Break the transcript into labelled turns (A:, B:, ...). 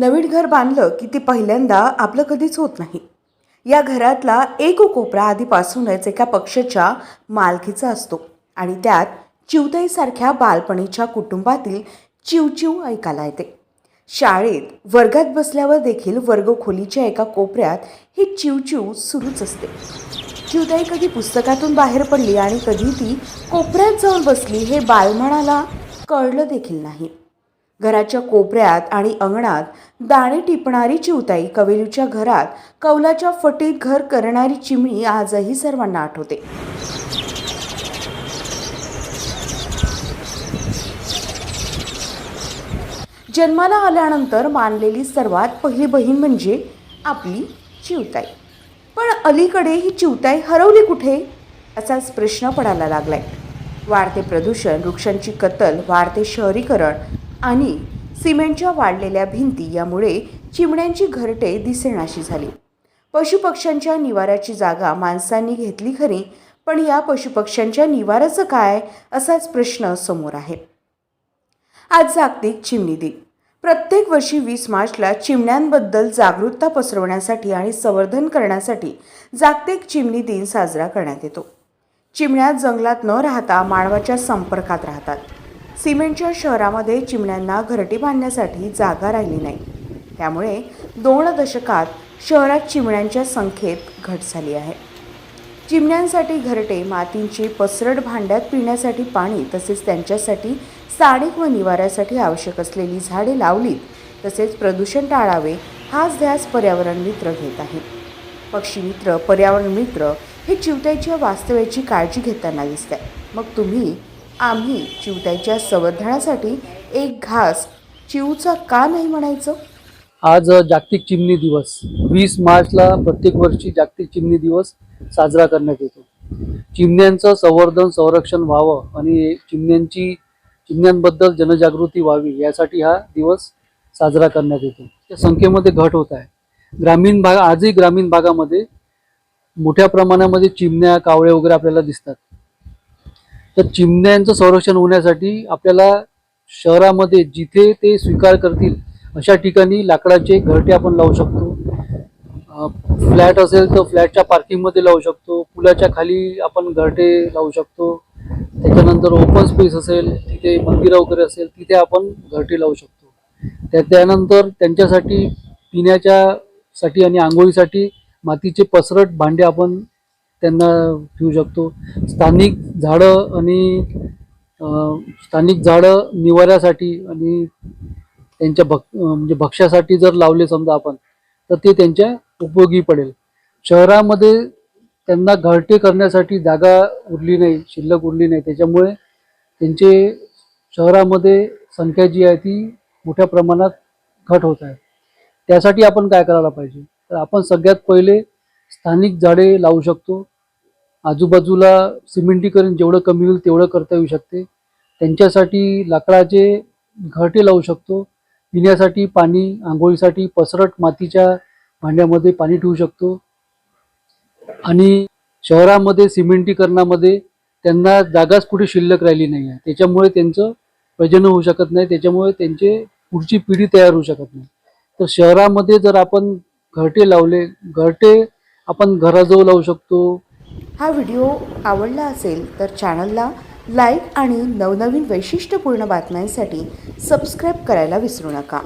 A: नवीन घर बांधलं की ते पहिल्यांदा आपलं कधीच होत नाही. या घरातला एक कोपरा आधीपासूनच एका पक्षाच्या मालकीचा असतो आणि त्यात चिवताईसारख्या बालपणीच्या कुटुंबातील चिवचिव ऐकायला येते. शाळेत वर्गात बसल्यावर देखील वर्गखोलीच्या एका कोपऱ्यात ही चिवचिव सुरूच असते. चिवताई कधी पुस्तकातून बाहेर पडली आणि कधी ती कोपऱ्यात जाऊन बसली हे बालमणाला कळलं देखील नाही. घराच्या कोपऱ्यात आणि अंगणात दाणे टिपणारी चिवताई कवेलूच्या घरात कौलाच्या फटीत घर करणारी चिमणी आजही सर्वांना आठवते. जन्माला आल्यानंतर मानलेली सर्वात पहिली बहीण म्हणजे आपली चिवताई. पण अलीकडे ही चिवताई हरवली कुठे? असाच प्रश्न पडायला लागलाय. वाढते प्रदूषण वृक्षांची कत्तल वाढते शहरीकरण आणि सिमेंटच्या वाढलेल्या भिंती यामुळे चिमण्यांची घरटे दिसेनाशी झाली. पशुपक्ष्यांच्या निवाऱ्याची जागा माणसांनी घेतली खरी पण या पशुपक्ष्यांच्या निवाराचं काय असाच प्रश्न समोर आहे. आज जागतिक चिमणी दिन. प्रत्येक वर्षी वीस मार्चला चिमण्यांबद्दल जागरूकता पसरवण्यासाठी आणि संवर्धन करण्यासाठी जागतिक चिमणी दिन साजरा करण्यात येतो. चिमण्या जंगलात न राहता मानवाच्या संपर्कात राहतात. सिमेंटच्या शहरामध्ये चिमण्यांना घरटी बांधण्यासाठी जागा राहिली नाही. त्यामुळे दोन दशकात शहरात चिमण्यांच्या संख्येत घट झाली आहे. चिमण्यांसाठी घरटे मातींची पसरट भांड्यात पिण्यासाठी पाणी तसेच त्यांच्यासाठी स्थानिक व निवाऱ्यासाठी आवश्यक असलेली झाडे लावलीत तसेच प्रदूषण टाळावे हाच ध्यास पर्यावरण मित्र घेत आहे. पक्षी मित्र पर्यावरण मित्र हे चिवताईच्या वास्तव्याची काळजी घेताना दिसत आहे मग तुम्ही आम्ही चिवताईच्या संवर्धनासाठी एक घास चिवचा का नाही म्हणायचं?
B: आज जागतिक चिमणी दिवस. वीस मार्चला प्रत्येक वर्षी जागतिक चिमणी दिवस साजरा करण्यात येतो. चिमण्यांचं संवर्धन संरक्षण व्हावं आणि चिमण्यांची चिमण्यांबद्दल जनजागृती व्हावी यासाठी हा दिवस साजरा करण्यात येतो. त्या संख्येमध्ये घट होत आहे. ग्रामीण भाग आजही ग्रामीण भागामध्ये मोठ्या प्रमाणामध्ये चिमण्या कावळे वगैरे आपल्याला दिसतात. तर चिमण्यांचं संरक्षण होण्यासाठी आपल्याला शहरामध्ये जिथे ते स्वीकार करतील अशा ठिकाणी लाकडाचे घरटे आपण लावू शकतो. फ्लॅट असेल तर फ्लॅटच्या पार्किंगमध्ये लावू शकतो. पुलाच्या खाली आपण घरटे लावू शकतो. त्याच्यानंतर ओपन स्पेस असेल तिथे मंदिरं वगैरे असेल तिथे आपण घरटे लावू शकतो. त्या त्यानंतर त्यांच्यासाठी पिण्याच्या साठी आणि आंघोळीसाठी मातीचे पसरट भांडे आपण त्यांना ठेवू शकतो. स्थानिक झाडं आणि स्थानिक झाडं निवाऱ्यासाठी आणि त्यांच्या भक् म्हणजे भक्ष्यासाठी जर लावले समजा आपण तर ते त्यांच्या उपयोगी पडेल. शहरामध्ये त्यांना घरटे करण्यासाठी जागा उरली नाही शिल्लक उरली नाही. त्याच्यामुळे त्यांचे शहरामध्ये संख्या जी आहे ती मोठ्या प्रमाणात घट होत आहे. त्यासाठी आपण काय करायला पाहिजे? तर आपण सगळ्यात पहिले स्थानिक झाडे लावू शकतो. आजूबाजूला सिमेंटीकरण जेवढं कमी होईल तेवढं करता येऊ शकते. त्यांच्यासाठी लाकडाचे घरटे लावू शकतो. पिण्यासाठी पाणी आंघोळीसाठी पसरट मातीच्या भांड्यामध्ये पाणी ठेवू शकतो. आणि शहरामध्ये सिमेंटीकरणामध्ये त्यांना जागाच कुठे शिल्लक राहिली नाही आहे. त्याच्यामुळे त्यांचं प्रजनन होऊ शकत नाही. त्याच्यामुळे त्यांचे पुढची पिढी तयार होऊ शकत नाही. तर शहरामध्ये जर आपण घरटे लावले घरटे आपण घराजवळ लावू शकतो
A: हा व्हिडिओ आवडला असेल तर चॅनलला लाईक आणि नवनवीन वैशिष्ट्यपूर्ण बातम्यांसाठी सबस्क्राईब करायला विसरू नका.